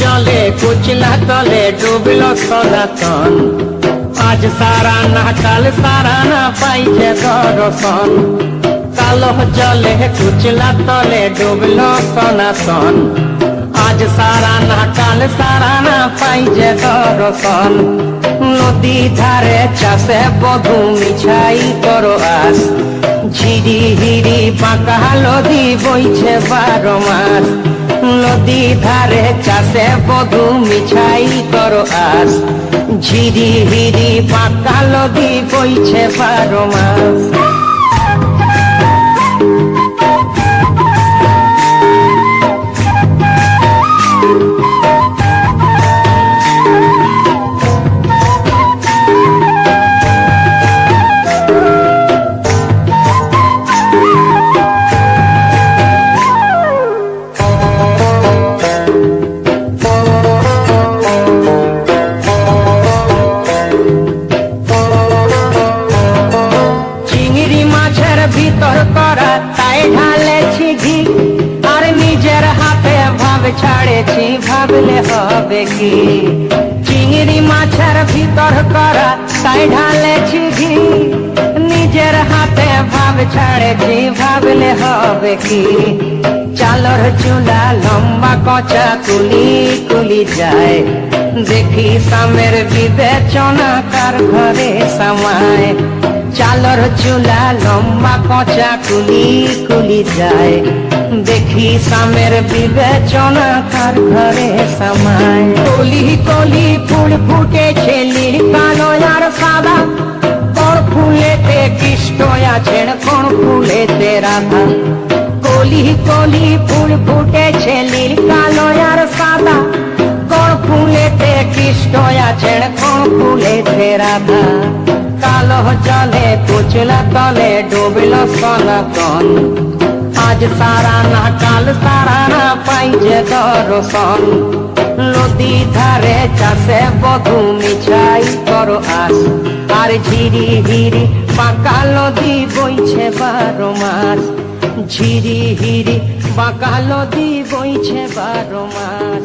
জলে কুচলা তলে ডুবল সনাতন। আজ সারা না, কাল সারা না পাইছে দর্শন। কালো জলে কুচলা তলে ডুবল সনাতন। আজ সারা না, কাল সারা না পাইছে দর্শন। নদী ধারে চাষে বধু মিছাই করো আস। ঝিরি হিরি পাকা নদী বইছে বারো মাস। নদী ধারে চাষে বধু মিছাই করো আস ঝিরি হিরি পাকা নদী বইছে বারো মাস। ভিতর করা, তাই ঢালেছি ঘি। আর নিজের হাতে ভাব ছাড়েছি, ভাবলে হবে কি? চিংড়ি মাছের ভিতর করা, তাই ঢালেছি ঘি। নিজের হাতে ভাব ছাড়েছি, ভাবলে হবে কি? চালর চুলা লম্বা কচা কুলি কুলি যায়। দেখি সামের বিবেচনা কার ঘরে সামায়। চালর চুলা লম্বা কচা কুলি কুলি যায়। দেখি সামের বিবেচনা কার ঘরে সামায়। কলি কলি ফুল ফুটেছে নীল কালো আর সাদা। কোন ফুলেতে কৃষ্ণ আছেন, কোন ফুলেতে রাধা। কলি কলি ফুল ফুটেছে নীল কালো আর সাদা। কোন ফুলেতে কৃষ্ণ আছেন কোন ফুলেতে রাধা। কালো জলে কুচলা তলে ডুবল সনাতন। আজ সারা না, কাল সারা না পাইছে দর্শন। নদী ধারে চাষে বধু মিছাই করো আস। আর ঝিরি হিরি পাকা নদী বইছে বারো মাস। ঝিরি হিরি বাকালো দি বইছে বারো মাস।